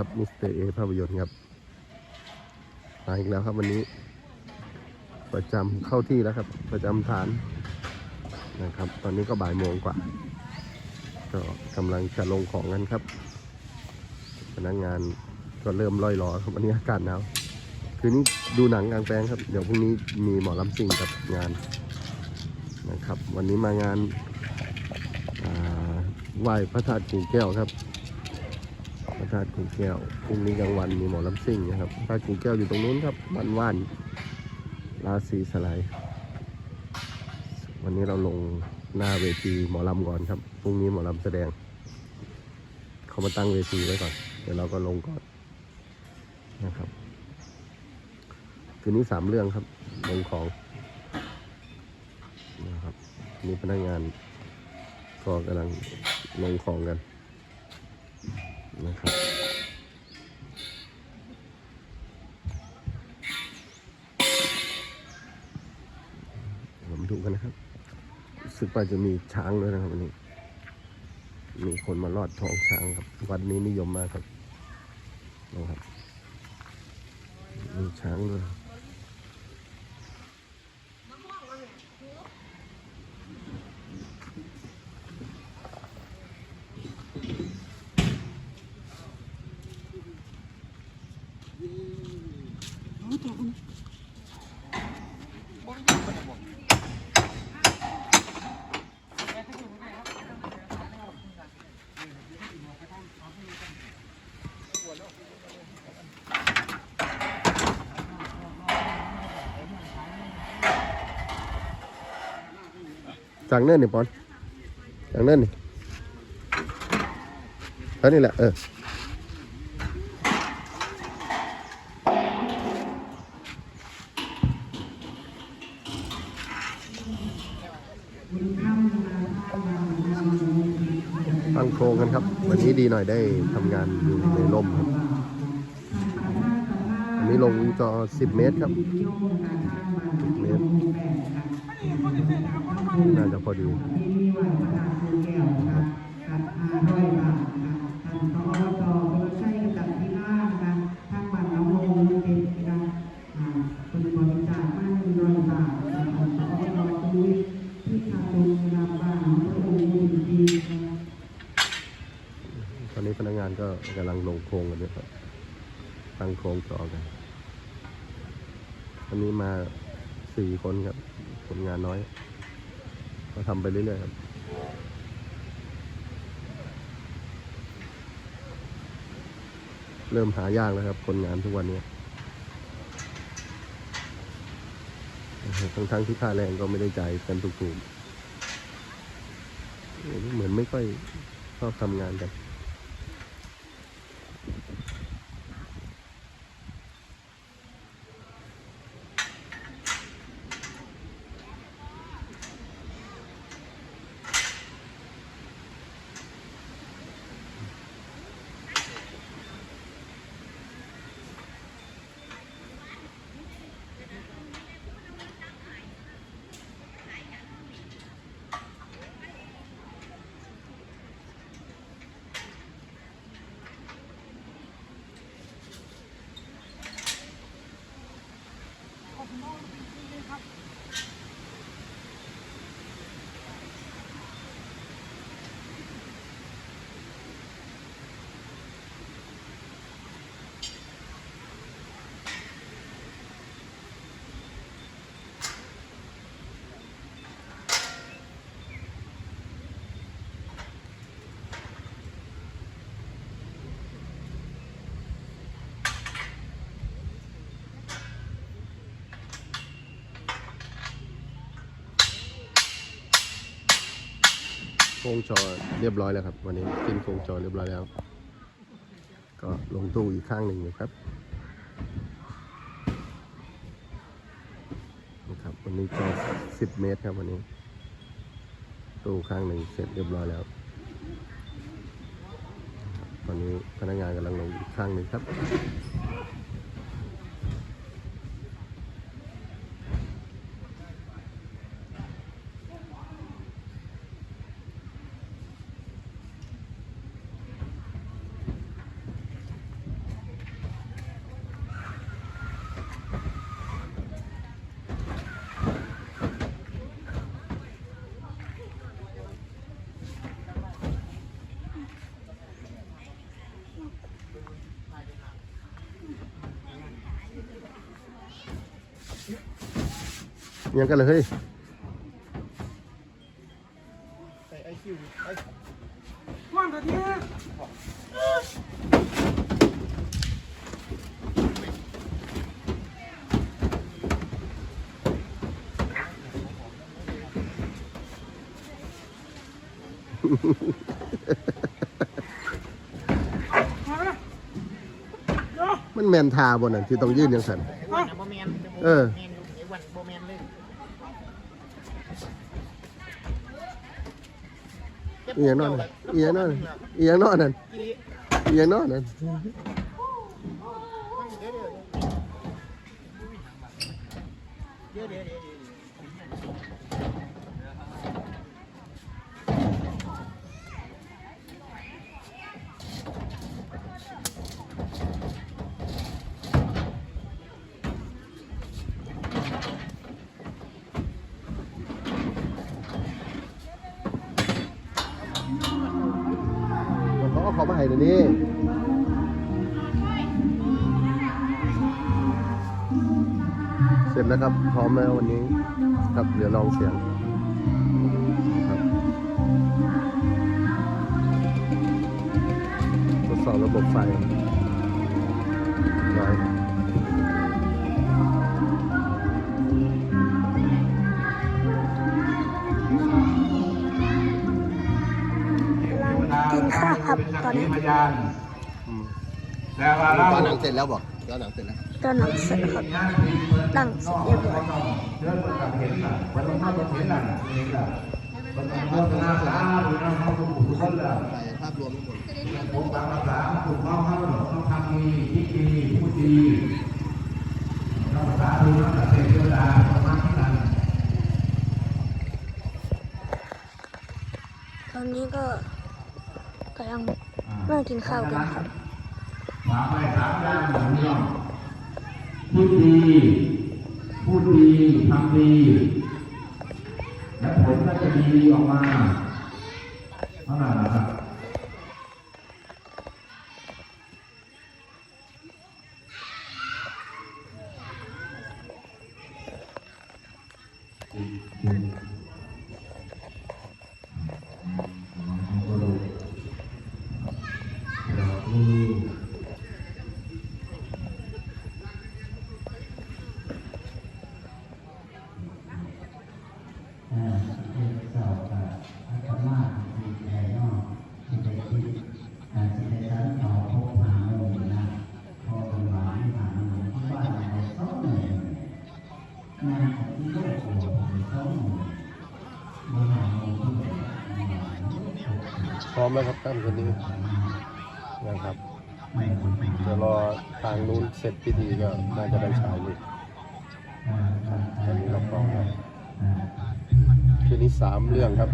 ครับมิสเตอร์เอภาพยนตร์ครับมาอีกแล้วครับวันนี้ ประจำเข้าที่แล้วครับ ประจำฐานนะครับ ตอนนี้ก็บ่ายโมงกว่า ก็กำลังจะลงของกันครับ พนักงานก็เริ่มล่อยหลอครับวันนี้อากาศหนาวคืนนี้ดูหนังกลางแปลงครับ เดี๋ยวพรุ่งนี้มีหมอลำซิ่งกับงานนะครับ วันนี้มางานไหว้พระธาตุกู่แก้วครับ พระธาตุกู่แก้วพรุ่งนี้กลางวันมีหมอลำซิ่งนะครับพระธาตุกูแก้วอยู่ตรงนู้นครับบ้านว่านราศีสลายวันนี้เราลงหน้าเวทีหมอลำก่อนครับพรุ่งนี้หมอลำแสดง เขามาตั้งเวทีไว้ก่อน เดี๋ยวเราก็ลงก่อนนะครับคืนนี้สามเรื่องครับลงของนะครับนี่พนักงานก็กำลังลงของกัน นะครับเรามาดูกันนะครับรู้สึกว่าจะมีช้างด้วยนะครับวันนี้ มีคนมาลอดท้องช้างครับ วันนี้นิยมมากครับนะครับมีช้างด้วย จากเนิ่นนี่ปอนจากเนิ่นนี่เท่านี้แหละเออ ตั้งโครงกันครับ วันนี้ดีหน่อยได้ทำงานอยู่ในร่มครับ อันนี้ลงจอ 10 เมตรครับ10เมตร น่าจะพอดี อนนี้พนักงานก็กำลังลงโครงกันอยู่ครับตั้งโครงจอกันวันนี้มาสี่คนครับคนงานน้อย ก็ทำไปเรื่อยๆครับเริ่มหายากแล้วครับ คนงานทุกวันนี้ทั้งทั้งๆที่ค่าแรงก็ไม่ได้จ่ายกันถูกๆเหมือนไม่ค่อยชอบทำงานกัน いいですか? โครงจอเรียบร้อยแล้วครับ วันนี้ขึ้นโครงจอเรียบร้อยแล้ว ก็ลงตู้อีกข้างหนึ่งนะครับนะครับ วันนี้จอ10 เมตรครับวันนี้ ตู้ข้างหนึ่งเสร็จเรียบร้อยแล้วนะครับตอนนี้พนักงานกำลังลงอีกข้างหนึ่งครับ ยังกันเลยเฮ้ยใส่ไอคิวไอว่างแต่ทีมันแมนทาบนนั่นที่ต้องยื่นยังสันวันโบแมนเออ อีหยังนอนนั่นอีหยังนอนนั่นอีหยังนอนนั่นอีหลีอีหยังนอนนั่นเดี๋ยวเดี๋ยวเดี๋ยว เขาเอาเขามาให้เดี๋ยวนี้เสร็จแล้วครับ พร้อมแล้ววันนี้ครับเดี๋ยวลองเสียงครับทดสอบระบบไฟ กินข้าวครับตอนนี้พยานอืมแต่ว่าเราตอนหนังเสร็จแล้วบอกตอนหนังเสร็จแล้วตอนหนังเสร็จครับนั่งเสร็จเรียบร้อยเรื่องประกับเห็นล่ะวันต้องเข้าเห็นล่ะเองล่ะวันต้องเข้าหน้าสาธุนะเข้าสู่ทุกคนล่ะถ่ายภาพรวมทั้งหมดผมตามภาษาถูกต้องเข้าต้องทำดีคิดดีพูดดีต้องภาษาดูนะแต่เป็นเวลาประมาณนั้นตอนนี้ก็ กำลังนั่งกินข้าวกันครับฝากไว้สามอย่างหนึ่งเรื่องพูดดีพูดดีทำดี และผลก็จะดีออกมาเท่านั้นนะครับ พร้อมแล้วครับท่านคนนี้นะครับเดี๋ยวรอทางนู้นเสร็จพิธีก็น่าจะได้ฉายลูกตอนนี้เราพร้อมแล้วคืนนี้สามเรื่องครับ